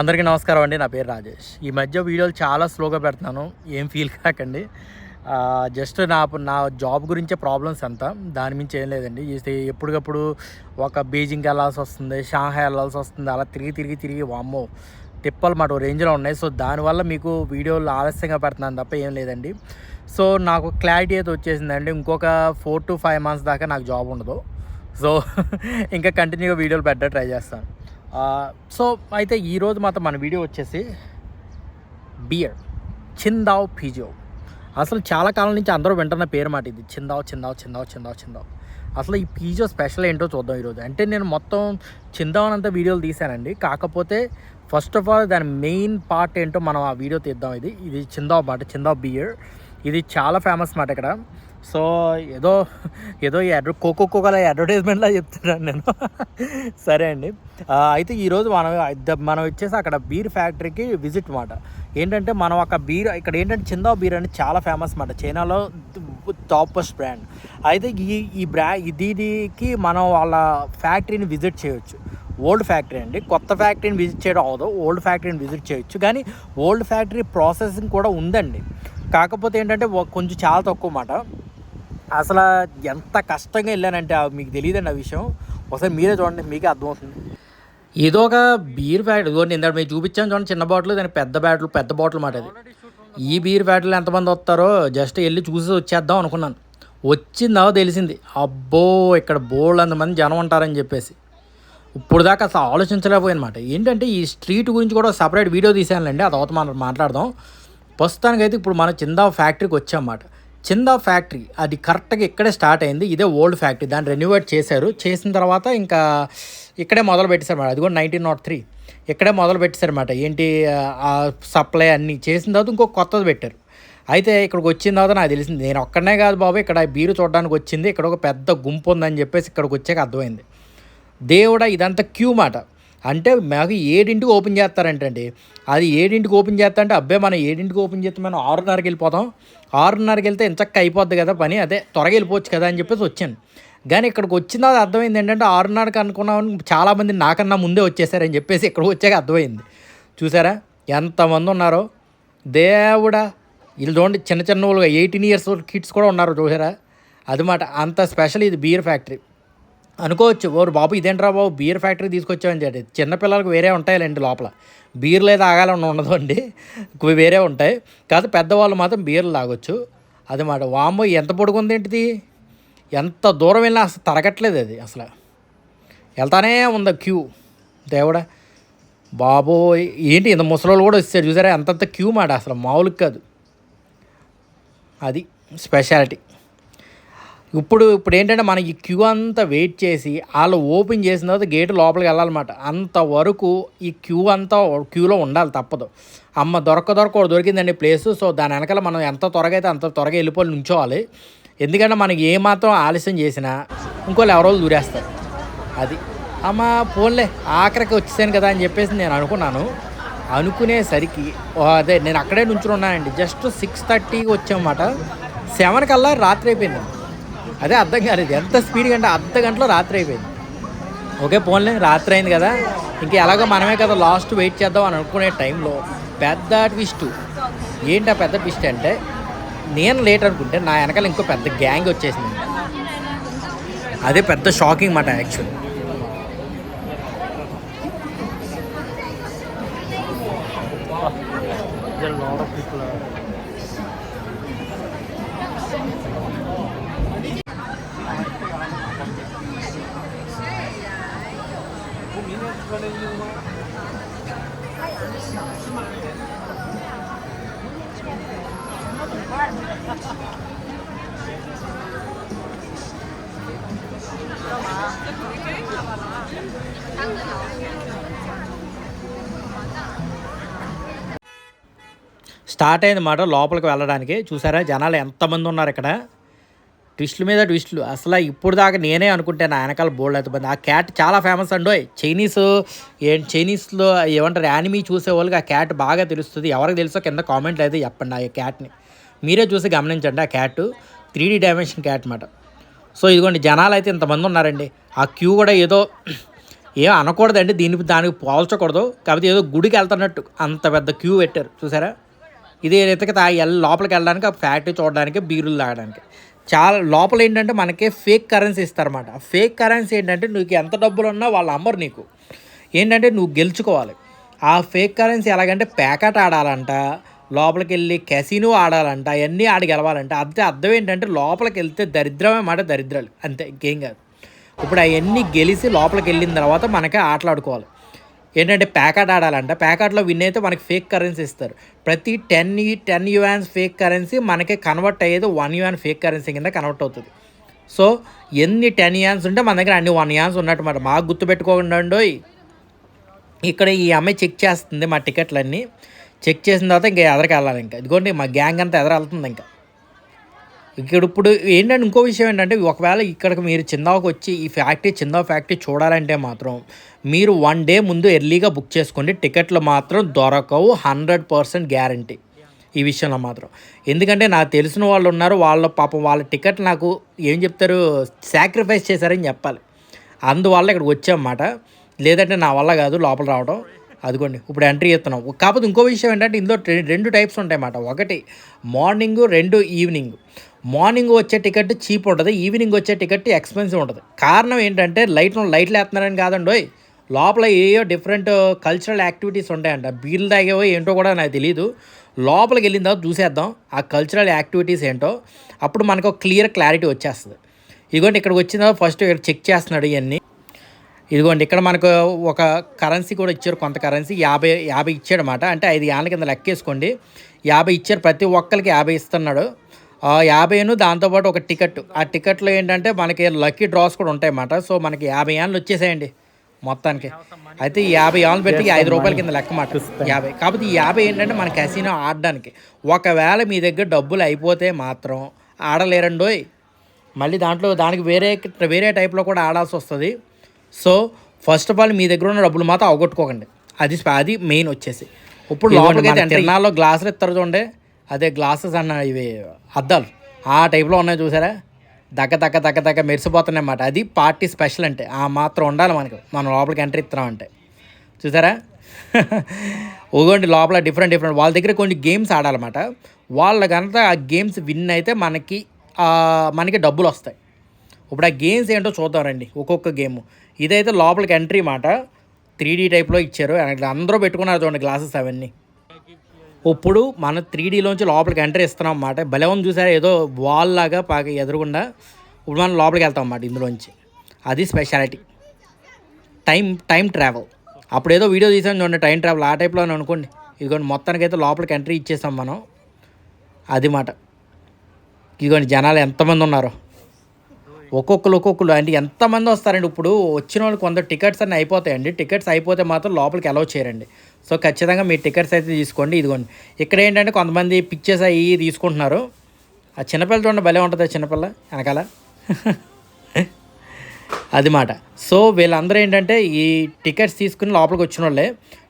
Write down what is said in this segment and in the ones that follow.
అందరికీ నమస్కారం అండి నా పేరు రాజేష్. ఈ మధ్య వీడియోలు చాలా స్లోగా పెడుతున్నాను ఏం ఫీల్ కాకండి. జస్ట్ నా నా జాబ్ గురించే ప్రాబ్లమ్స్ అంతా దాని మించి ఏం లేదండి. ఎప్పటికప్పుడు ఒక బీజింగ్కి వెళ్ళాల్సి వస్తుంది షాంఘై వెళ్ళాల్సి వస్తుంది అలా తిరిగి తిరిగి తిరిగి వామ్మో తిప్పలు మాట రేంజ్లో ఉన్నాయి. సో దానివల్ల మీకు వీడియోలు ఆలస్యంగా పెడుతున్నాను తప్ప ఏం లేదండి. సో నాకు క్లారిటీ అయితే వచ్చేసిందండి. ఇంకొక ఫోర్ టు ఫైవ్ మంత్స్ దాకా నాకు జాబ్ ఉండదు. సో ఇంకా కంటిన్యూగా వీడియోలు పెట్ట ట్రై చేస్తాను. సో అయితే ఈరోజు మాత్రం మన వీడియో వచ్చేసి బియర్ చిందావ్ పిజో అసలు చాలా కాలం నుంచి అందరూ వింటున్న పేరు మాట ఇది. చిందావ్ చిందావ్ చిందావ్ చిందావ్ చిందావ్ అసలు ఈ పీజో స్పెషల్ ఏంటో చూద్దాం ఈరోజు. అంటే నేను మొత్తం చిందావ్ అంతా వీడియోలు తీశానండి. కాకపోతే ఫస్ట్ ఆఫ్ ఆల్ దాని మెయిన్ పార్ట్ ఏంటో మనం ఆ వీడియో తీద్దాం ఇది. ఇది చిందావ్ మాట చిందావ్ బియర్ ఇది చాలా ఫేమస్ మాట ఇక్కడ. సో ఏదో ఏదో ఈ అడ్వ కోకో కోకోల అడ్వర్టైజ్మెంట్లా చెప్తున్నాను నేను. సరే అండి. అయితే ఈరోజు మనం మనం వచ్చేసి అక్కడ బీర్ ఫ్యాక్టరీకి విజిట్ మాట. ఏంటంటే మనం అక్కడ బీర్ ఇక్కడ ఏంటంటే చిందా బీర్ అని చాలా ఫేమస్ మాట. చైనాలో టాపస్ట్ బ్రాండ్. అయితే ఈ ఈ బ్రా దీనికి మనం వాళ్ళ ఫ్యాక్టరీని విజిట్ చేయొచ్చు. ఓల్డ్ ఫ్యాక్టరీ అండి. కొత్త ఫ్యాక్టరీని విజిట్ చేయడం అవదు ఓల్డ్ ఫ్యాక్టరీని విజిట్ చేయొచ్చు. కానీ ఓల్డ్ ఫ్యాక్టరీ ప్రాసెసింగ్ కూడా ఉందండి. కాకపోతే ఏంటంటే కొంచెం చాలా తక్కువ మాట. అసలు ఎంత కష్టంగా వెళ్ళానంటే ఆ మీకు తెలియదండి ఆ విషయం. ఒకసారి మీరే చూడండి మీకే అర్థమవుతుంది. ఏదో ఒక బీర్ ఫ్యాక్టరీ. ఇదిగోండి ఇందాక మేము చూపించాను చూడండి చిన్న బాటిల్ దాని పెద్ద బ్యాటిల్ పెద్ద బాటిల్ మాట అది. ఈ బీర్ ఫ్యాక్టరీలో ఎంతమంది వస్తారో జస్ట్ వెళ్ళి చూసి వచ్చేద్దాం అనుకున్నాను. వచ్చిందో తెలిసింది అబ్బో ఇక్కడ బోల్డ్ అంతమంది జనం ఉంటారని చెప్పేసి. ఇప్పుడు దాకా అసలు ఆలోచించలేకపోయినమాట ఏంటంటే ఈ స్ట్రీట్ గురించి కూడా సపరేట్ వీడియో తీసానులేండి ఆ తర్వాత మనం మాట్లాడదాం. ప్రస్తుతానికైతే ఇప్పుడు మన చిందా ఫ్యాక్టరీకి వచ్చామన్నమాట చిందా ఫ్యాక్టరీ. అది కరెక్ట్గా ఇక్కడే స్టార్ట్ అయింది. ఇదే ఓల్డ్ ఫ్యాక్టరీ. దాన్ని రెన్యువేట్ చేశారు. చేసిన తర్వాత ఇంకా ఇక్కడే మొదలు పెట్టేశారన్నమాట అది కూడా నైన్టీన్ నాట్ త్రీ ఇక్కడే మొదలు పెట్టేశారన్నమాట ఏంటి ఆ సప్లై అన్నీ చేసిన తర్వాత ఇంకో కొత్తది పెట్టారు. అయితే ఇక్కడికి వచ్చిన తర్వాత నాకు తెలిసింది నేను ఒక్కడనే కాదు బాబు ఇక్కడ బీరు చూడడానికి వచ్చింది. ఇక్కడ ఒక పెద్ద గుంపు ఉందని చెప్పేసి ఇక్కడికి వచ్చాక అర్థమైంది. దేవుడా ఇదంతా క్యూ మాట. అంటే మాకు ఏడింటికి ఓపెన్ చేస్తారంటండి. అది ఏడింటికి ఓపెన్ చేస్తా అంటే అబ్బాయి మనం ఏడింటికి ఓపెన్ చేస్తే మనం ఆరున్నరకి వెళ్ళిపోతాం. ఆరున్నరకి వెళ్తే ఎంచక్క అయిపోద్ది కదా పని అదే త్వరగా వెళ్ళిపోవచ్చు కదా అని చెప్పేసి వచ్చాను. కానీ ఇక్కడికి వచ్చిన అర్థమైంది ఏంటంటే ఆరున్నరకి అనుకున్నాం చాలామంది నాకన్నా ముందే వచ్చేసారని చెప్పేసి ఇక్కడికి వచ్చాక అర్థమైంది. చూసారా? ఎంతమంది ఉన్నారో? దేవుడా! వీళ్ళు చూడండి చిన్న చిన్న వాళ్ళు ఎయిటీన్ ఇయర్స్ కిడ్స్ కూడా ఉన్నారు చూసారా? అది మాట అంత స్పెషల్ ఇది బీర్ ఫ్యాక్టరీ. అనుకోవచ్చు. ఓరు బాబు ఇదేంట్రా బాబు? బీర్ ఫ్యాక్టరీ తీసుకొచ్చామని చెప్పి. చిన్నపిల్లలకు వేరే ఉంటాయిలేండి లోపల. బీర్లు అయితే ఆగాలని ఉండదు అండి. వేరే ఉంటాయి. కాదు పెద్దవాళ్ళు మాత్రం బీర్లు తాగొచ్చు. అది మాట. వామ్మో ఎంత పొడుగుంది ఏంటిది? ఎంత దూరం వెళ్ళినా అసలు తరగట్లేదు అది అసలు. వెళ్తానే ఉంది క్యూ. దేవుడా. బాబోయ్ ఏంటి ఇంత ముసలోళ్ళు కూడా వచ్చారు చూసారా? ఎంతంత క్యూ మాట అసలు. మామూలుగా కాదు. అది స్పెషాలిటీ. ఇప్పుడు ఇప్పుడు ఏంటంటే మనం ఈ క్యూ అంతా వెయిట్ చేసి వాళ్ళు ఓపెన్ చేసిన తర్వాత గేట్ లోపలికి వెళ్ళాలన్నమాట. అంతవరకు ఈ క్యూ అంతా క్యూలో ఉండాలి తప్పదు. అమ్మ దొరక దొరక దొరికిందండి ప్లేస్. సో దాని వెనకాల మనం ఎంత త్వరగా అయితే అంత త్వరగా వెళ్ళిపోయి నుంచోవాలి. ఎందుకంటే మనకి ఏమాత్రం ఆలస్యం చేసినా ఇంకోళ్ళు ఎవరో వాళ్ళు దూరేస్తారు. అది. అమ్మ పోన్లే ఆఖరికి వచ్చేసాను కదా అని చెప్పేసి నేను అనుకున్నాను. అనుకునేసరికి అదే నేను అక్కడే నుంచుని ఉన్నానండి. జస్ట్ సిక్స్ థర్టీకి వచ్చామన్నమాట. సెవెన్ కల్లా రాత్రి అయిపోయింది. అదే అర్థం కాలేదు. ఎంత స్పీడ్ అంటే అర్ధ గంటలో రాత్రి అయిపోయింది. ఓకే పోన్లే రాత్రి అయింది కదా. ఇంకా ఎలాగో మనమే కదా లాస్ట్ వెయిట్ చేద్దాం అని అనుకునే టైంలో పెద్ద ట్విస్ట్ ఏంటి ఆ పెద్ద ట్విస్ట్ అంటే నేను లేట్ అనుకుంటే నా వెనకాల ఇంకో పెద్ద గ్యాంగ్ వచ్చేసింది. అదే పెద్ద షాకింగ్ మాట యాక్చువల్లీ స్టార్ట్ అయింది మాట లోపలికి వెళ్ళడానికి. చూసారా? జనాలు ఎంతమంది ఉన్నారు ఇక్కడ? ట్విస్టుల మీద ట్విస్టులు. అసలు ఇప్పుడు దాకా నేనే అనుకుంటే నా వెనకాల బోల్డ్ అవుతుంది ఆ క్యాట్ చాలా ఫేమస్ అండి చైనీస్ ఏం చైనీస్లో ఏమంటారు యానిమీ చూసే వాళ్ళకి ఆ క్యాట్ బాగా తెలుస్తుంది. ఎవరికి తెలుసో కింద కామెంట్లు అయితే చెప్పండి ఆ క్యాట్ని. మీరే చూసి గమనించండి ఆ cat. Three D dimension cat అన్నమాట సో ఇదిగోండి జనాలు అయితే ఇంతమంది ఉన్నారండి. ఆ క్యూ కూడా ఏదో ఏం అనకూడదండి. దీనికి దానికి పోల్చకూడదు. కాకపోతే ఏదో గుడికి వెళ్తున్నట్టు అంత పెద్ద క్యూ పెట్టారు. చూసారా? ఇది ఎతక ఆ ఎల్- లోపలికి వెళ్ళడానికి ఆ ఫ్యాక్టరీ చూడడానికి బీరులు తాగడానికి చాలా లోపల ఏంటంటే మనకి ఫేక్ కరెన్సీ ఇస్తారన్నమాట. ఫేక్ కరెన్సీ ఏంటంటే నీకు ఎంత డబ్బులు ఉన్నా వాళ్ళు అమ్మరు నీకు. ఏంటంటే నువ్వు గెలుచుకోవాలి. ఆ ఫేక్ కరెన్సీ ఎలాగంటే ప్యాకెట్ ఆడాలంట లోపలికి వెళ్ళి కెసినో ఆడాలంట అవన్నీ ఆడి గెలవాలంట. అంతే అర్థం ఏంటంటే లోపలికి వెళ్తే దరిద్రమే మాట దరిద్రాలు. అంతే ఇంకేం కాదు. ఇప్పుడు అవన్నీ గెలిచి లోపలికి వెళ్ళిన తర్వాత మనకే ఆటలాడుకోవాలి ఏంటంటే ప్యాకెట్ ఆడాలంట. ప్యాకెట్లో విన్ అయితే మనకి ఫేక్ కరెన్సీ ఇస్తారు. ప్రతి ten ten yuans fake currency మనకి కన్వర్ట్ అయ్యేది వన్ యువాన్ ఫేక్ కరెన్సీ కింద కన్వర్ట్ అవుతుంది. సో ఎన్ని టెన్ యాన్స్ ఉంటే మన దగ్గర అన్ని వన్ యాన్స్ ఉన్నట్టు మాట మాకు గుర్తుపెట్టుకోకుండా ఇక్కడ ఈ అమ్మాయి చెక్ చేస్తుంది మా టికెట్లన్నీ. చెక్ చేసిన తర్వాత ఇంకా ఎదరికి వెళ్ళాలి ఇంకా. ఇదిగోండి మా గ్యాంగ్ అంతా ఎదర వెళ్తుంది ఇంకా. ఇక్కడ ఇప్పుడు ఏంటంటే ఇంకో విషయం ఏంటంటే ఒకవేళ ఇక్కడికి మీరు చిందాకు వచ్చి ఈ ఫ్యాక్టరీ చిందా ఫ్యాక్టరీ చూడాలంటే మాత్రం మీరు వన్ డే ముందు ఎర్లీగా బుక్ చేసుకోండి. టికెట్లు మాత్రం దొరకవు. హండ్రెడ్ పర్సెంట్ గ్యారంటీ ఈ విషయంలో మాత్రం. ఎందుకంటే నాకు తెలిసిన వాళ్ళు ఉన్నారు. వాళ్ళ పాపం వాళ్ళ టికెట్ నాకు ఏం చెప్తారు? సాక్రిఫైస్ చేశారని చెప్పాలి. అందువల్ల ఇక్కడికి వచ్చామన్నమాట. లేదంటే నా వల్ల కాదు లోపల రావడం. అదిగోండి ఇప్పుడు ఎంట్రీ చేస్తున్నాం. కాకపోతే ఇంకో విషయం ఏంటంటే ఇందులో రెండు టైప్స్ ఉంటాయన్నమాట. ఒకటి మార్నింగ్ రెండు ఈవినింగ్. మార్నింగ్ వచ్చే టికెట్ చీప్ ఉంటుంది ఈవినింగ్ వచ్చే టికెట్ ఎక్స్పెన్సివ్ ఉంటుంది. కారణం ఏంటంటే లైట్ లైట్లు వేస్తున్నారని కాదండి ఓయ్. లోపల ఏయో డిఫరెంట్ కల్చరల్ యాక్టివిటీస్ ఉంటాయంట. బీర్లు తాగేవో ఏంటో కూడా నాకు తెలియదు లోపలికి వెళ్ళిన తర్వాత చూసేద్దాం ఆ కల్చరల్ యాక్టివిటీస్ ఏంటో. అప్పుడు మనకు క్లియర్ క్లారిటీ వచ్చేస్తుంది. ఇదిగోండి ఇక్కడికి వచ్చిన తర్వాత ఫస్ట్ ఇక్కడ చెక్ చేస్తున్నాడు ఇవన్నీ. ఇదిగోండి ఇక్కడ మనకు ఒక కరెన్సీ కూడా ఇచ్చారు కొంత కరెన్సీ. యాభై యాభై ఇచ్చాడు అంటే ఐదు యాళ్ళ కింద లెక్కేసుకోండి. యాభై ఇచ్చారు ప్రతి ఒక్కరికి యాభై ఇస్తున్నాడు. యాభైను దాంతోపాటు ఒక టికెట్. ఆ టికెట్లో ఏంటంటే మనకి లక్కీ డ్రాస్ కూడా ఉంటాయి అన్నమాట సో మనకి యాభై యాన్లు వచ్చేసాయండి మొత్తానికి. అయితే ఈ యాభై యాన్లు పెట్టి ఐదు రూపాయల కింద లెక్క మాట. యాభై. కాకపోతే ఈ యాభై ఏంటంటే మన కసినో ఆడడానికి. ఒకవేళ మీ దగ్గర డబ్బులు అయిపోతే మాత్రం ఆడలేరండోయ్. మళ్ళీ దాంట్లో దానికి వేరే వేరే టైప్లో కూడా ఆడాల్సి వస్తుంది. సో ఫస్ట్ ఆఫ్ ఆల్ మీ దగ్గర ఉన్న డబ్బులు మాత్రం అవగొట్టుకోకండి. అది అది మెయిన్ వచ్చేసి. ఇప్పుడు లోపలికి అయితే తిరణాల్లో గ్లాసులు ఇస్తారు చూడండి. అదే గ్లాసెస్ అన్న ఇవి అద్దాలు. ఆ టైప్లో ఉన్నాయి చూసారా? దగ్గ దగ్గ దగ్గ దగ్గ మెరిసిపోతున్నాయి అన్నమాట అది పార్టీ స్పెషల్ అంటే. ఆ మాత్రం ఉండాలి మనకు. మనం లోపలికి ఎంట్రీ ఇస్తున్నామంటే. చూసారా? ఓగోండి లోపల డిఫరెంట్ డిఫరెంట్ వాళ్ళ దగ్గర కొన్ని గేమ్స్ ఆడాలన్నమాట. వాళ్ళ కనుక ఆ గేమ్స్ విన్ అయితే మనకి మనకి డబ్బులు వస్తాయి. ఇప్పుడు ఆ గేమ్స్ ఏంటో చూద్దాం రండి. ఒక్కొక్క గేమ్ ఇదైతే లోపలికి ఎంట్రీ మాట. త్రీ డీ టైప్లో ఇచ్చారు. అందరూ పెట్టుకున్నారు చూడండి గ్లాసెస్ అవన్నీ. ఇప్పుడు మన త్రీ డీలోంచి లోపలికి ఎంట్రీ ఇస్తున్నాం అన్నమాట. భలే ఉంది చూసారా? ఏదో వాల్ లాగా పాక ఎదురుగుండా ఇప్పుడు మనం లోపలికి వెళ్తాం అన్నమాట ఇందులోంచి. అది స్పెషాలిటీ టైం టైం ట్రావెల్ అప్పుడు ఏదో వీడియో తీసాను చూడండి టైం ట్రావెల్ ఆ టైప్లో అనుకోండి. ఇదిగోండి మొత్తానికైతే లోపలికి ఎంట్రీ ఇచ్చేసాం మనం. అది మాట. ఇదిగోండి జనాలు ఎంతమంది ఉన్నారో. ఒక్కొక్కరు ఒక్కొక్కరు. అంటే ఎంతమంది వస్తారండి? ఇప్పుడు వచ్చిన వాళ్ళు కొంత టికెట్స్ అన్నీ అయిపోతాయండి. టికెట్స్ అయిపోతే మాత్రం లోపలికి అలౌ చేయరండి. సో ఖచ్చితంగా మీ టికెట్స్ అయితే తీసుకోండి. ఇదిగోండి. ఇక్కడ ఏంటంటే కొంతమంది పిక్చర్స్ అవి తీసుకుంటున్నారు. ఆ చిన్నపిల్ల చూడండి భలే ఉంటుంది ఆ చిన్నపిల్ల వెనకాల. అది మాట. సో వీళ్ళందరూ ఏంటంటే ఈ టికెట్స్ తీసుకుని లోపలికి వచ్చిన వాళ్ళే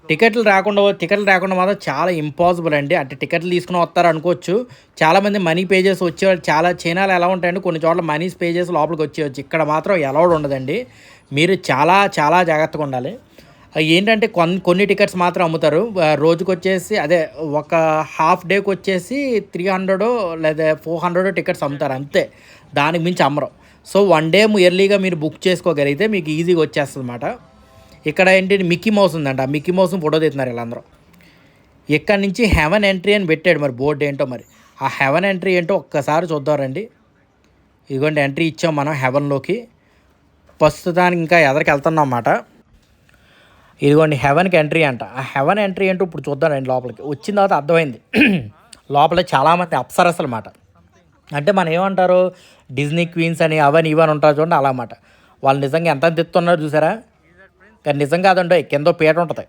టికెట్లు రాకుండా టికెట్లు రాకుండా మాత్రం చాలా ఇంపాసిబుల్ అండి. అంటే టికెట్లు తీసుకుని వస్తారు అనుకోవచ్చు. చాలామంది మనీ పేజెస్ వచ్చేవాళ్ళు చాలా చైనాలు ఎలా ఉంటాయండి కొన్ని చోట్ల మనీ పేజెస్ లోపలికి వచ్చేవచ్చు ఇక్కడ మాత్రం ఎలౌడ్ ఉండదండి. మీరు చాలా చాలా జాగ్రత్తగా ఉండాలి. ఏంటంటే కొన్ని కొన్ని టికెట్స్ మాత్రం అమ్ముతారు. రోజుకి వచ్చేసి అదే ఒక హాఫ్ డేకి వచ్చేసి త్రీ హండ్రెడ్ లేదా ఫోర్ హండ్రెడ్ టికెట్స్ అమ్ముతారు అంతే. దానికి మించి అమ్మరు. సో వన్ డే ఎర్లీగా మీరు బుక్ చేసుకోగలిగితే మీకు ఈజీగా వచ్చేస్తుంది అన్నమాట ఇక్కడ ఏంటి మిక్కీ మౌస్ ఉందంట. ఆ మిక్కీ మౌస్ని ఫోటో తీస్తున్నారు వీళ్ళందరూ. ఇక్కడ నుంచి హెవెన్ ఎంట్రీ అని పెట్టాడు మరి బోర్డు ఏంటో మరి. ఆ హెవెన్ ఎంట్రీ ఏంటో ఒక్కసారి చూద్దారండి ఇదిగోండి ఎంట్రీ ఇచ్చాం మనం హెవెన్లోకి. ప్రస్తుతానికి ఇంకా ఎదరికి వెళ్తున్నాం అన్నమాట. ఇదిగోండి హెవెన్కి ఎంట్రీ అంట. ఆ హెవెన్ ఎంట్రీ ఏంటో ఇప్పుడు చూద్దానండి లోపలికి. వచ్చిన తర్వాత అర్థమైంది. లోపల చాలామంది అప్సరస్ మాట అంటే మనం ఏమంటారు? డిజ్నీ క్వీన్స్ అని అవని ఇవని ఉంటారు చూడండి అలా అన్నమాట వాళ్ళు నిజంగా ఎంత తెస్తున్నారు చూసారా? కానీ నిజం కాదండి కింద పీట ఉంటుంది.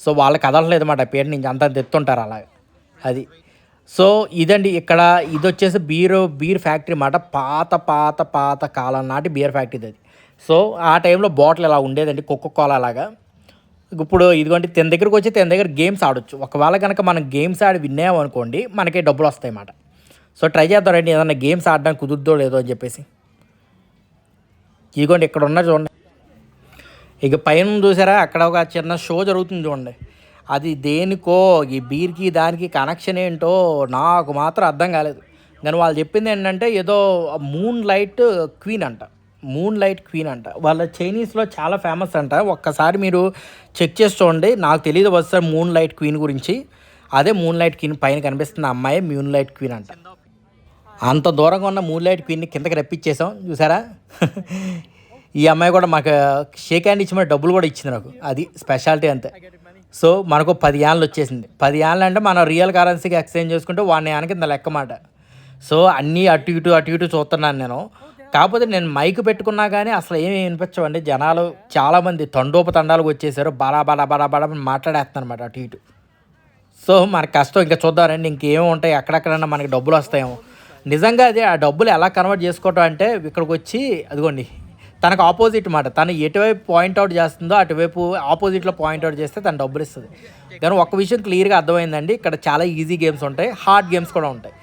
సో వాళ్ళకి కదలలేదు అన్నమాట పీట నుంచి అంత తెత్తుంటారు అలా అది. సో ఇదండి ఇక్కడ ఇది వచ్చేసి బీర్ బీర్ ఫ్యాక్టరీ అనమాట పాత పాత పాత కాలం నాటి బీర్ ఫ్యాక్టరీ అది సో ఆ టైంలో బాటిల్ ఇలా ఉండేదండి కోకో కోలా అలాగా ఇప్పుడు ఇదిగోండి తిన దగ్గరకు వచ్చి తిన దగ్గర గేమ్స్ ఆడొచ్చు. ఒకవేళ కనుక మనం గేమ్స్ ఆడి విన్నాం అనుకోండి మనకి డబ్బులు వస్తాయి అన్నమాట. సో ట్రై చేద్దాం రండి ఏదన్నా గేమ్స్ ఆడడానికి కుదురుదో లేదో అని చెప్పేసి. ఇదిగోండి ఇక్కడ ఉన్న చూడండి. ఇక పైన చూసారా అక్కడ ఒక చిన్న షో జరుగుతుంది చూడండి. అది దేనికో ఈ బీర్కి దానికి కనెక్షన్ ఏంటో నాకు మాత్రం అర్థం కాలేదు. కానీ వాళ్ళు చెప్పింది ఏంటంటే ఏదో మూన్ లైట్ క్వీన్ అంట. మూన్ లైట్ క్వీన్ అంట. వాళ్ళ చైనీస్లో చాలా ఫేమస్ అంట. ఒక్కసారి మీరు చెక్ చేసి చూడండి. నాకు తెలియదు వస్తారు మూన్ లైట్ క్వీన్ గురించి. అదే మూన్ లైట్ క్వీన్ పైన కనిపిస్తున్న అమ్మాయి మూన్ లైట్ క్వీన్ అంట. అంత దూరంగా ఉన్న మూన్ లైట్ క్వీన్ని కిందకి రప్పించేసాం చూసారా? ఈ అమ్మాయి కూడా మాకు షేక్ హ్యాండ్ ఇచ్చిన డబ్బులు కూడా ఇచ్చింది నాకు. అది స్పెషాలిటీ అంతే. సో మనకు పది యాన్లు వచ్చేసింది. పది యాన్లు అంటే మనం రియల్ కరెన్సీకి ఎక్స్చేంజ్ చేసుకుంటే వాడిని యాన్ కింద లెక్క మాట. సో అన్నీ అటు ఇటు అటు ఇటు చూస్తున్నాను నేను. కాకపోతే నేను మైక్ పెట్టుకున్నా కానీ అసలు ఏమి వినిపించవండి. జనాలు చాలామంది తండోపతండాలకు వచ్చేసారు. బడా బడా బడా బడా మాట్లాడేస్తున్నారు అనమాట అటు ఇటు. సో మన కష్టం. ఇంకా చూద్దామండి. ఇంకేమో ఉంటాయి? ఎక్కడెక్కడన్నా మనకి డబ్బులు వస్తాయేమో. నిజంగా అదే ఆ డబ్బులు ఎలా కన్వర్ట్ చేసుకోవటం అంటే ఇక్కడికి వచ్చి అదిగోండి. తనకు ఆపోజిట్ మాట. తను ఎటువైపు పాయింట్అవుట్ చేస్తుందో అటువైపు ఆపోజిట్లో పాయింట్అవుట్ చేస్తే తను డబ్బులు ఇస్తుంది. కానీ ఒక విషయం క్లియర్గా అర్థమైందండి. ఇక్కడ చాలా ఈజీ గేమ్స్ ఉంటాయి. హార్డ్ గేమ్స్ కూడా ఉంటాయి.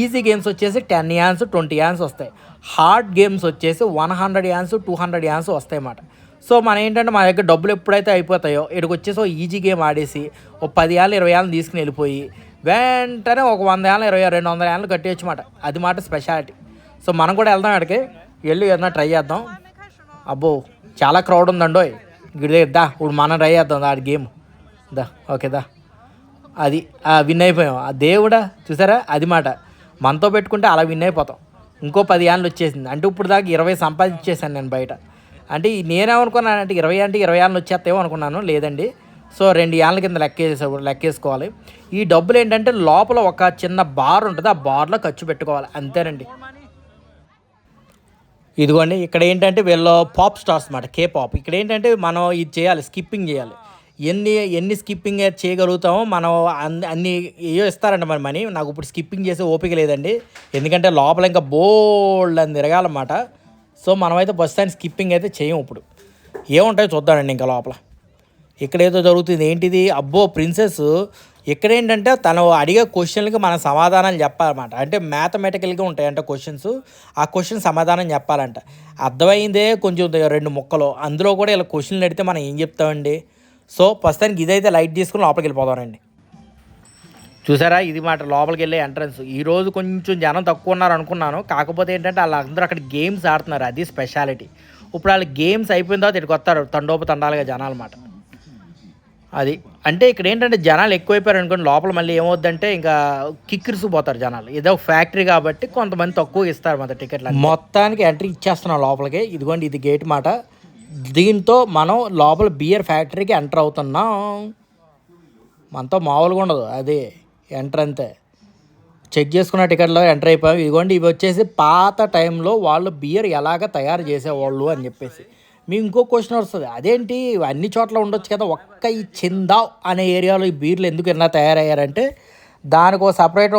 ఈజీ గేమ్స్ వచ్చేసి టెన్ యాన్స్ ట్వంటీ యాన్స్ వస్తాయి. హార్డ్ గేమ్స్ వచ్చేసి one hundred yawns two hundred yawns వస్తాయన్నమాట. సో మనం ఏంటంటే మా దగ్గర డబ్బులు ఎప్పుడైతే అయిపోతాయో ఇక్కడికి వచ్చేసి ఓ ఈజీ గేమ్ ఆడేసి ఒక పది ఏళ్ళు ఇరవై ఏళ్ళు తీసుకుని వెళ్ళిపోయి వెంటనే ఒక వంద ఏళ్ళు ఇరవై రెండు వందల ఏళ్ళు కట్టేయచ్చు మాట అది మాట స్పెషాలిటీ సో మనం కూడా వెళ్దాం అక్కడికి. వెళ్ళి ఏదైనా ట్రై చేద్దాం. అబ్బో చాలా క్రౌడ్ ఉందండోయ్ గిడి దా ఇప్పుడు మనం ట్రై చేద్దాం దా గేమ్. దా ఓకే దా. అది విన్ అయిపోయాం. ఆ దేవుడా చూసారా? అది మాట. మనతో పెట్టుకుంటే అలా విన్ అయిపోతాం. ఇంకో పది ఏళ్ళు వచ్చేసింది. అంటే ఇప్పుడు దాకా ఇరవై సంపాదించేసాను నేను బయట. అంటే నేనేమనుకున్నాను అంటే ఇరవై అంటే ఇరవై ఏళ్ళు వచ్చేస్తాయో అనుకున్నాను లేదండి. సో రెండు ఏళ్ళ కింద లెక్కేసే లెక్కేసుకోవాలి ఈ డబ్బులు ఏంటంటే లోపల ఒక చిన్న బార్ ఉంటుంది ఆ బార్లో ఖర్చు పెట్టుకోవాలి. అంతేనండి. ఇదిగోండి ఇక్కడ ఏంటంటే వీళ్ళు పాప్ స్టార్స్ అన్నమాట కే పాప్ ఇక్కడ ఏంటంటే మనం ఇది చేయాలి స్కిప్పింగ్ చేయాలి. ఎన్ని ఎన్ని స్కిప్పింగ్ చేయగలుగుతామో మనం అన్ని అన్ని ఏయో ఇస్తారంట మరి మనీ. నాకు ఇప్పుడు స్కిప్పింగ్ చేసే ఓపిక లేదండి. ఎందుకంటే లోపల ఇంకా బోల్డ్ అని తిరగాలన్నమాట. సో మనమైతే బస్ స్టాండ్ స్కిప్పింగ్ అయితే చేయం ఇప్పుడు. ఏముంటాయో చూద్దామండి ఇంకా లోపల. ఇక్కడ ఏదో జరుగుతుంది. ఏంటిది? అబ్బో ప్రిన్సెస్ ఇక్కడ ఏంటంటే తను అడిగే క్వశ్చన్లకి మనం సమాధానాలు చెప్పాలన్నమాట. అంటే మ్యాథమెటికల్గా ఉంటాయంట క్వశ్చన్స్ ఆ క్వశ్చన్ సమాధానం చెప్పాలంట. అర్థమైందే కొంచెం రెండు ముక్కలు. అందులో కూడా ఇలా క్వశ్చన్లు అడిగితే మనం ఏం చెప్తామండి? సో ప్రస్తుతానికి ఇదైతే లైట్ తీసుకుని లోపలికి వెళ్ళిపోదామండి చూసారా? ఇది మాట లోపలికి వెళ్ళే ఎంట్రన్స్ ఈరోజు కొంచెం జనం తక్కువ ఉన్నారు అనుకున్నాను. కాకపోతే ఏంటంటే వాళ్ళందరూ అక్కడ గేమ్స్ ఆడుతున్నారు. అది స్పెషాలిటీ ఇప్పుడు వాళ్ళు గేమ్స్ అయిపోయిన తర్వాత ఇక్కడికి వస్తారు. తండోపు తండాలుగా జనాలు మాట. అది. అంటే ఇక్కడ ఏంటంటే జనాలు ఎక్కువైపోయారు అనుకోండి లోపల మళ్ళీ ఏమవుద్దంటే ఇంకా కిక్కిరిసి పోతారు జనాలు. ఏదో ఫ్యాక్టరీ కాబట్టి కొంతమంది తక్కువ ఇస్తారు మన టికెట్లు మొత్తానికి ఎంట్రీ ఇచ్చేస్తున్నాం లోపలికి. ఇదిగోండి ఇది గేట్ మాట. దీంతో మనం లోపల బియర్ ఫ్యాక్టరీకి ఎంటర్ అవుతున్నాం. మనతో మామూలుగా ఉండదు అదే ఎంటర్ అంతే. చెక్ చేసుకున్న టికెట్లో ఎంటర్ అయిపోయాం. ఇదిగోండి ఇవి వచ్చేసి పాత టైంలో వాళ్ళు బియర్ ఎలాగ తయారు చేసేవాళ్ళు అని చెప్పేసి. మీ ఇంకో క్వశ్చన్ వస్తుంది అదేంటి? అన్ని చోట్ల ఉండొచ్చు కదా ఒక్క ఈ చిందావ్ అనే ఏరియాలో ఈ బీర్లు ఎందుకు ఇలా తయారయ్యారంటే దానికి ఒక సపరేట్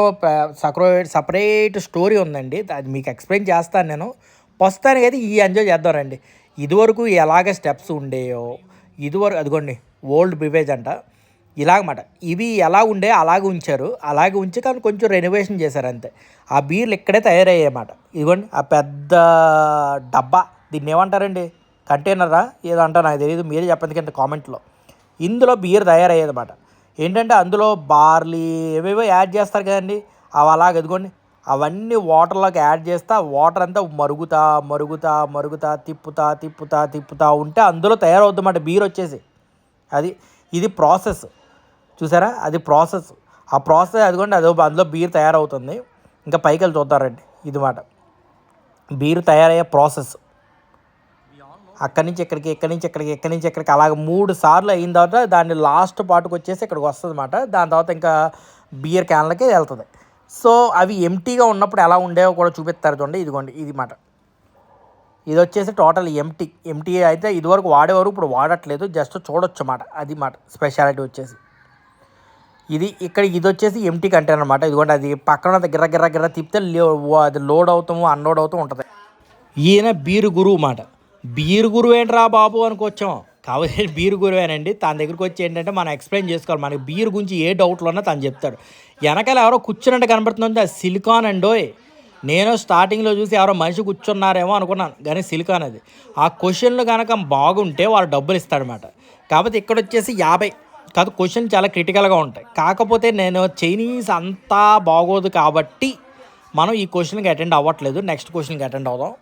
సపరేట్ సపరేట్ స్టోరీ ఉందండి. అది మీకు ఎక్స్ప్లెయిన్ చేస్తాను నేను. ప్రస్తుతానికి అయితే ఈ ఎంజాయ్ చేద్దాం రండి. ఇదివరకు ఎలాగ స్టెప్స్ ఉండేయో ఇదివరకు అదిగోండి ఓల్డ్ బివేజ్ అంట. ఇలాగమాట. ఇవి ఎలా ఉండే అలాగే ఉంచారు అలాగే ఉంచి కానీ కొంచెం రెనోవేషన్ చేశారు అంతే. ఆ బీర్లు ఇక్కడే తయారయ్యాయన్నమాట ఇదిగోండి ఆ పెద్ద డబ్బా దీన్ని ఏమంటారండి? కంటైనరా? ఏదో అంటారు నాకు తెలియదు మీరే చెప్పండి కింద కామెంట్లో. ఇందులో బియర్ తయారయ్యేదన్నమాట ఏంటంటే అందులో బార్లీ ఏవేవో యాడ్ చేస్తారు కదండి. అవి అలాగ ఎదుకోండి అవన్నీ వాటర్లోకి యాడ్ చేస్తా వాటర్ అంతా మరుగుతా మరుగుతా మరుగుతా తిప్పుతా తిప్పుతా తిప్పుతా ఉంటే అందులో తయారవుతుందన్నమాట. బీర్ వచ్చేసి. అది ఇది ప్రాసెస్. చూసారా? అది ప్రాసెస్. ఆ ప్రాసెస్ అదిగోండి అదో అందులో బీర్ తయారవుతుంది. ఇంకా పైకి వెళ్ళి చూద్దారండి ఇది మాట బీర్ తయారయ్యే ప్రాసెస్. అక్కడి నుంచి ఇక్కడికి ఇక్కడి నుంచి ఇక్కడికి ఇక్కడి నుంచి ఇక్కడికి. అలాగ మూడు సార్లు అయిన తర్వాత దాన్ని లాస్ట్ పాటుకు వచ్చేసి ఇక్కడికి వస్తుంది అనమాట దాని తర్వాత ఇంకా బియర్ క్యాన్లకే వెళ్తుంది. సో అవి ఎంటీగా ఉన్నప్పుడు ఎలా ఉండేవో కూడా చూపిస్తారు చూడండి. ఇదిగోండి ఇది మాట. ఇది వచ్చేసి టోటల్ ఎంటీ ఎంటీ అయితే ఇదివరకు వాడేవారు ఇప్పుడు వాడట్లేదు. జస్ట్ చూడొచ్చు అన్నమాట. అది మాట స్పెషాలిటీ వచ్చేసి. ఇది ఇక్కడ ఇది వచ్చేసి ఎంటీ కంటైనర్ అనమాట ఇదిగోండి అది పక్కన గిర్ర గిర్ర గిర్ర తిప్పితే అది లోడ్ అవుతాము అన్లోడ్ అవుతూ ఉంటుంది. ఈయన బీరు గురువు మాట. బీరు గురువు ఏంట్రా బాబు అనుకొచ్చాం. కాబట్టి బీరు గురువేనండి. తన దగ్గరికి వచ్చి ఏంటంటే మనం ఎక్స్ప్లెయిన్ చేసుకోవాలి. మనకి బీరు గురించి ఏ డౌట్లు ఉన్నా తను చెప్తాడు. వెనకాల ఎవరో కూర్చున్నట్టు కనబడుతుంది అది సిలికాన్ అండోయ్ నేను స్టార్టింగ్లో చూసి ఎవరో మనిషి కూర్చున్నారేమో అనుకున్నాను కానీ సిలికాన్ అది. ఆ క్వశ్చన్లు కనుక బాగుంటే వాళ్ళు డబ్బులు ఇస్తాడనమాట కాకపోతే ఇక్కడ వచ్చేసి యాభై కాదు క్వశ్చన్ చాలా క్రిటికల్గా ఉంటాయి. కాకపోతే నేను చైనీస్ అంతా బాగోదు కాబట్టి మనం ఈ క్వశ్చన్కి అటెండ్ అవ్వట్లేదు. నెక్స్ట్ క్వశ్చన్కి అటెండ్ అవుదాం.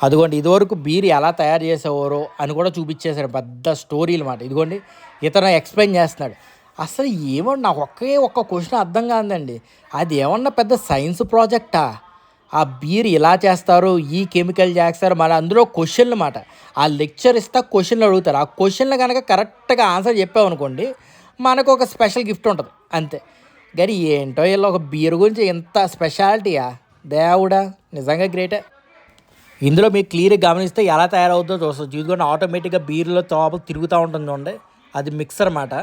అదిగోండి ఇదివరకు బీర్ ఎలా తయారు చేసేవారో అని కూడా చూపించేశారు పెద్ద స్టోరీలు అనమాట ఇదిగోండి ఇతను ఎక్స్ప్లెయిన్ చేస్తున్నాడు. అసలు ఏమో నాకు ఒకే ఒక్క క్వశ్చన్ అర్థం కాదండి. అది ఏమన్నా పెద్ద సైన్స్ ప్రాజెక్టా? ఆ బీర్ ఇలా చేస్తారు ఈ కెమికల్ చేస్తారు మరి అందులో క్వశ్చన్లు అన్నమాట ఆ లెక్చర్ ఇస్తా క్వశ్చన్లు అడుగుతారు. ఆ క్వశ్చన్లు కనుక కరెక్ట్గా ఆన్సర్ చెప్పామనుకోండి మనకు ఒక స్పెషల్ గిఫ్ట్ ఉంటుంది. అంతే. కానీ ఏంటో వీళ్ళు ఒక బీర్ గురించి ఎంత స్పెషాలిటీయా? దేవుడా నిజంగా గ్రేటే. ఇందులో మీరు క్లియర్గా గమనిస్తే ఎలా తయారవుతుందో చూస్తుంది ఇదిగోండి ఆటోమేటిక్గా బీర్లో తోపలు తిరుగుతూ ఉంటుంది చూడండి. అది మిక్సర్ అన్నమాట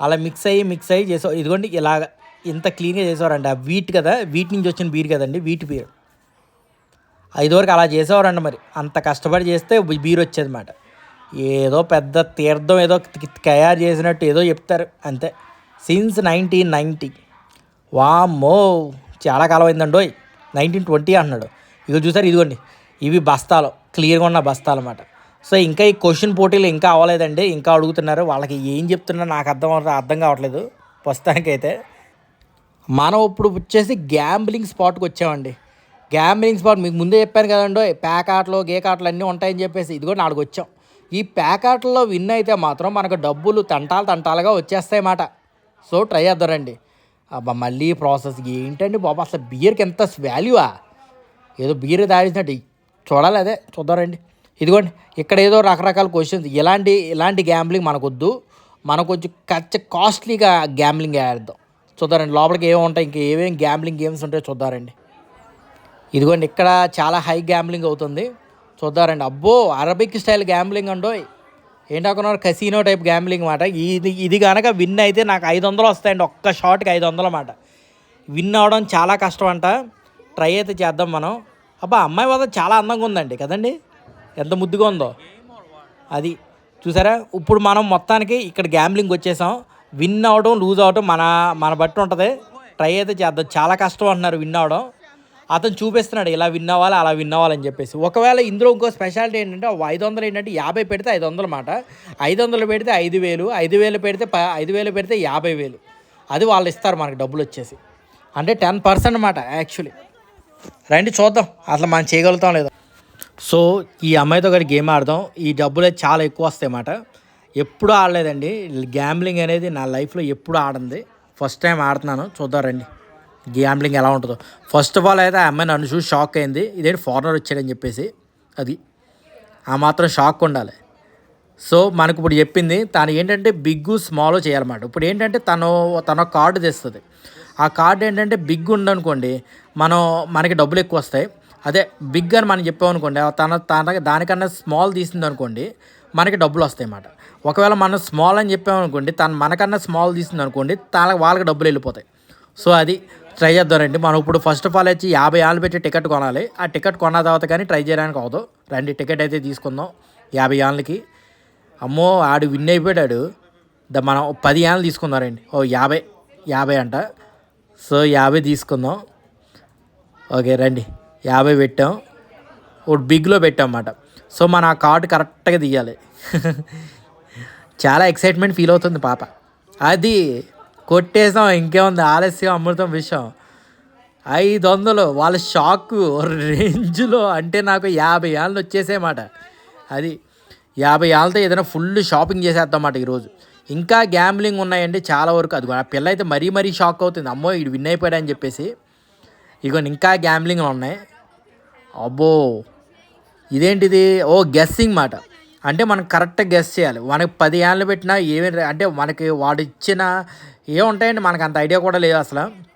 అలా మిక్స్ అయ్యి మిక్స్ అయ్యి చేసావు ఇదిగోండి ఇలాగ ఇంత క్లీన్గా చేసేవారండి. ఆ వీట్ కదా వీట్ నుంచి వచ్చిన బీర్ కదండి వీట్ బీర్ ఐదువరకు అలా చేసేవారండి మరి. అంత కష్టపడి చేస్తే బీర్ వచ్చేది అన్నమాట ఏదో పెద్ద తీర్థం ఏదో తయారు చేసినట్టు ఏదో చెప్తారు అంతే. సిన్స్ నైన్టీన్ నైంటీ వామ్మో చాలా కాలం అయిందండోయ్ నైన్టీన్ ట్వంటీ అంటున్నాడు. ఇక చూసారు ఇదిగోండి. ఇవి బస్తాలు క్లియర్గా ఉన్న బస్తాలు అన్నమాట. సో ఇంకా ఈ క్వశ్చన్ పోటీలు ఇంకా అవ్వలేదండి. ఇంకా అడుగుతున్నారు. వాళ్ళకి ఏం చెప్తున్నా నాకు అర్థం అర్థం కావట్లేదు. ప్రస్తుతానికైతే. మనం ఇప్పుడు వచ్చేసి గ్యాంబ్లింగ్ స్పాట్కి వచ్చామండి. గ్యాంబ్లింగ్ స్పాట్ మీకు ముందే చెప్పాను కదండో ప్యాక్ ఆటలు గేక్ ఆటలు అన్నీ ఉంటాయని చెప్పేసి ఇదిగో నాలుగు వచ్చాం. ఈ ప్యాక్ ఆటల్లో విన్ అయితే మాత్రం మనకు డబ్బులు తంటాలు తంటాలుగా వచ్చేస్తాయి మాట. సో ట్రై చేద్దారండి అబ్బా మళ్ళీ ప్రాసెస్ ఏంటండి బాబా? అసలు బియర్కి ఎంత వాల్యూవా ఏదో బీర్ తాగేసినట్టు చూడాలి అదే. చూద్దారండి ఇదిగోండి ఇక్కడ ఏదో రకరకాల క్వశ్చన్స్ ఇలాంటి ఇలాంటి గ్యాంబ్లింగ్ మనకొద్దు. మనకు కొంచెం ఖర్చు కాస్ట్లీగా గ్యాంబ్లింగ్ ఆడదాం చూద్దారండి లోపలికి ఏమి ఉంటాయి ఇంకా ఏమేమి గ్యాంబ్లింగ్ గేమ్స్ ఉంటాయో చూద్దారండి. ఇదిగోండి ఇక్కడ చాలా హై గ్యాంబ్లింగ్ అవుతుంది. చూద్దారండి అబ్బో అరబిక్ స్టైల్ గ్యాంబ్లింగ్ అండో ఏంటనుకున్నారు కసీనో టైప్ గ్యాంబ్లింగ్ మాట. ఇది ఇది కనుక విన్ అయితే నాకు ఐదు వందలు వస్తాయండి ఒక్క షాట్కి ఐదు వందలు అన్నమాట విన్ అవడం చాలా కష్టం అంట. ట్రై అయితే చేద్దాం మనం. అబ్బా అమ్మాయి వద్ద చాలా అందంగా ఉందండి కదండి? ఎంత ముద్దుగా ఉందో. అది చూసారా? ఇప్పుడు మనం మొత్తానికి ఇక్కడ గ్యాంబ్లింగ్ వచ్చేసాం. విన్ అవడం లూజ్ అవడం మన మన బట్టి ఉంటుంది. ట్రై అయితే చేద్దాం. చాలా కష్టం అంటున్నారు విన్ అవడం. అతను చూపిస్తున్నాడు ఇలా విన్ అవ్వాలి అలా విన్ అవ్వాలని చెప్పేసి. ఒకవేళ ఇందులో ఇంకో స్పెషాలిటీ ఏంటంటే ఐదు వందలు ఏంటంటే యాభై పెడితే ఐదు వందలు మాట. ఐదు వందలు పెడితే ఐదు వేలు ఐదు వేలు పెడితే ప ఐదు వేలు పెడితే యాభై వేలు. అది వాళ్ళు ఇస్తారు మనకి డబ్బులు వచ్చేసి. అంటే టెన్ పర్సెంట్ అన్నమాట యాక్చువల్లీ రండి చూద్దాం. అసలు మనం చేయగలుగుతాం లేదా. సో ఈ అమ్మాయితో కూడా గేమ్ ఆడదాం. ఈ డబ్బులు అయితే చాలా ఎక్కువ వస్తాయి అన్నమాట ఎప్పుడు ఆడలేదండి. గ్యాంబ్లింగ్ అనేది నా లైఫ్లో ఎప్పుడు ఆడింది. ఫస్ట్ టైం ఆడుతున్నాను. చూద్దారండి గ్యాంబ్లింగ్ ఎలా ఉంటుందో. ఫస్ట్ ఆఫ్ ఆల్ అయితే ఆ అమ్మాయి నన్ను చూసి షాక్ అయింది. ఇదేంటి ఫారినర్ వచ్చాడని చెప్పేసి. అది. ఆ మాత్రం షాక్ ఉండాలి. సో మనకు ఇప్పుడు చెప్పింది తను ఏంటంటే బిగ్ స్మాల్ చేయాలన్నమాట. ఇప్పుడు ఏంటంటే తను తన కార్డు తెస్తుంది. ఆ కార్డు ఏంటంటే బిగ్ ఉందనుకోండి మనం మనకి డబ్బులు ఎక్కువ వస్తాయి. అదే బిగ్ అని మనం చెప్పామనుకోండి తన తన దానికన్నా స్మాల్ తీసింది అనుకోండి మనకి డబ్బులు వస్తాయి అన్నమాట ఒకవేళ మనం స్మాల్ అని చెప్పామనుకోండి తను మనకన్నా స్మాల్ తీసింది అనుకోండి తన వాళ్ళకి డబ్బులు వెళ్ళిపోతాయి. సో అది ట్రై చేద్దామండి. మనం ఇప్పుడు ఫస్ట్ ఆఫ్ ఆల్ వచ్చి యాభై ఆలు పెట్టి టికెట్ కొనాలి. ఆ టికెట్ కొన్న తర్వాత కానీ ట్రై చేయడానికి అవదు. రండి టికెట్ అయితే తీసుకుందాం. యాభై ఆళ్ళకి. అమ్మో ఆడు విన్ అయిపోయాడు. ద మనం పది యాన్లు తీసుకుందారండి ఓ యాభై యాభై అంట. సో యాభై తీసుకుందాం. ఓకే రండి. యాభై పెట్టాం. ఒకటి బిగ్లో పెట్టాం అన్నమాట. సో మన ఆ కార్డు కరెక్ట్గా తీయాలి. చాలా ఎక్సైట్మెంట్ ఫీల్ అవుతుంది పాప. అది కొట్టేసాం ఇంకేముంది? ఆలస్యం అమృతం విషయం. ఐదు వందలు వాళ్ళ షాక్ రేంజ్లో అంటే నాకు యాభై ఏళ్ళు వచ్చేసేమాట అది యాభై ఏళ్ళతో ఏదైనా ఫుల్ షాపింగ్ చేసేద్దామాట ఈరోజు. ఇంకా గ్యాంబ్లింగ్ ఉన్నాయండి చాలా వరకు. అది ఆ పిల్ల అయితే మరీ మరీ షాక్ అవుతుంది. అమ్మో ఇడు విన్ అయిపోయాడని చెప్పేసి. ఇగో ఇంకా గ్యాంబ్లింగ్లు ఉన్నాయి. అబ్బో. ఇదేంటిది? ఓ గెస్సింగ్ మాట. అంటే మనం కరెక్ట్గా గెస్ చేయాలి. మనకి పది ఏళ్ళు పెట్టినా ఏమి అంటే మనకి వాడు ఇచ్చిన ఏముంటాయండి మనకు అంత ఐడియా కూడా లేదు అసలు.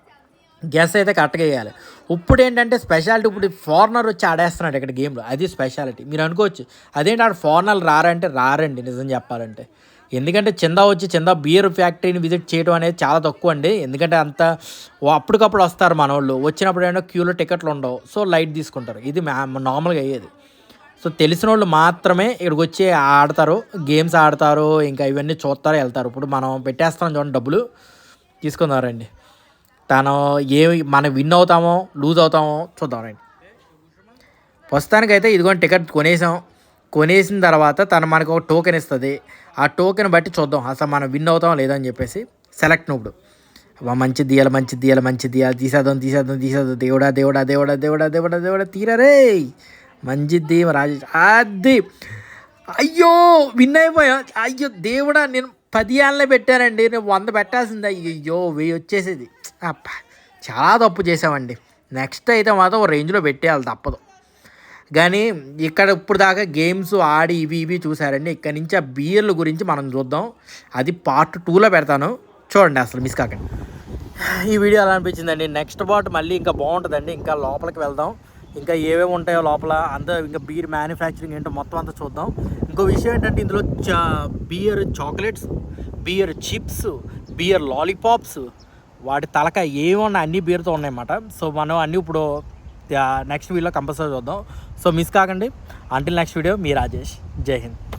గెస్ అయితే కరెక్ట్గా వేయాలి ఇప్పుడు ఏంటంటే స్పెషాలిటీ ఇప్పుడు ఫారినర్ వచ్చి ఆడేస్తున్నాడు ఇక్కడ గేమ్లో అది స్పెషాలిటీ మీరు అనుకోవచ్చు. అదేంటి ఆడ ఫారినర్ రారంటే రారండి నిజం చెప్పాలంటే. ఎందుకంటే చందా వచ్చి చందా బియర్ ఫ్యాక్టరీని విజిట్ చేయడం అనేది చాలా తక్కువ అండి. ఎందుకంటే అంత ఓ అప్పటికప్పుడు వస్తారు మన వాళ్ళు వచ్చినప్పుడు ఏమైనా క్యూలో టికెట్లు ఉండవు. సో లైట్ తీసుకుంటారు. ఇది నార్మల్గా అయ్యేది. సో తెలిసిన వాళ్ళు మాత్రమే ఇక్కడికి వచ్చి ఆడతారు. గేమ్స్ ఆడతారు. ఇంకా ఇవన్నీ చూస్తారు వెళ్తారు. ఇప్పుడు మనం పెట్టేస్తాం చూడండి డబ్బులు. తీసుకున్నారండి తను ఏ మనం విన్ అవుతామో లూజ్ అవుతామో చూద్దాం రండి. ప్రస్తుతానికైతే ఇదిగోండి టికెట్ కొనేసాం. కొనేసిన తర్వాత తను మనకు ఒక టోకెన్ ఇస్తుంది. ఆ టోకెన్ బట్టి చూద్దాం. అసలు మనం విన్ అవుతాం లేదని చెప్పేసి సెలెక్ట్ ఇప్పుడు. మంచి దియాలి మంచి దియాలి మంచి దియాలి తీసేద్దాం తీసేద్దాం తీసేద్దాం. దేవుడా దేవుడా దేవుడా దేవుడా దేవుడా దేవుడా తీరరే మంచి దీవ రాజేష్. అది. అయ్యో విన్ అయిపోయా. అయ్యో దేవుడా నేను పది ఏళ్ళనే పెట్టానండి. నేను వంద పెట్టాల్సింది. అయ్యో వెయ్యి వచ్చేసేది. అప్ప చాలా తప్పు చేసామండి నెక్స్ట్ అయితే మాత్రం ఒక రేంజ్లో పెట్టేయాలి తప్పదు. కానీ ఇక్కడ ఇప్పుడు దాకా గేమ్స్ ఆడి ఇవి ఇవి చూసారండి ఇక్కడ నుంచి ఆ బియర్ల గురించి మనం చూద్దాం. అది పార్ట్ టూలో పెడతాను. చూడండి అసలు మిస్ కాకండి. ఈ వీడియో అలా అనిపించిందండి? నెక్స్ట్ పార్ట్ మళ్ళీ ఇంకా బాగుంటుందండి. ఇంకా లోపలికి వెళ్దాం. ఇంకా ఏమేమి ఉంటాయో లోపల అంతా ఇంకా బీర్ మ్యానుఫ్యాక్చరింగ్ ఏంటో మొత్తం అంతా చూద్దాం. ఇంకో విషయం ఏంటంటే ఇందులో చా beer chocolates beer chips beer lollipops వాటి తలక ఏమన్నా అన్ని బీర్తో ఉన్నాయన్నమాట సో మనం అన్నీ ఇప్పుడు నెక్స్ట్ వీడియోలో కంపల్సరీ చూద్దాం. సో మిస్ కాకండి. అంటిల్ నెక్స్ట్ వీడియో మీ రాజేష్. జై హింద్.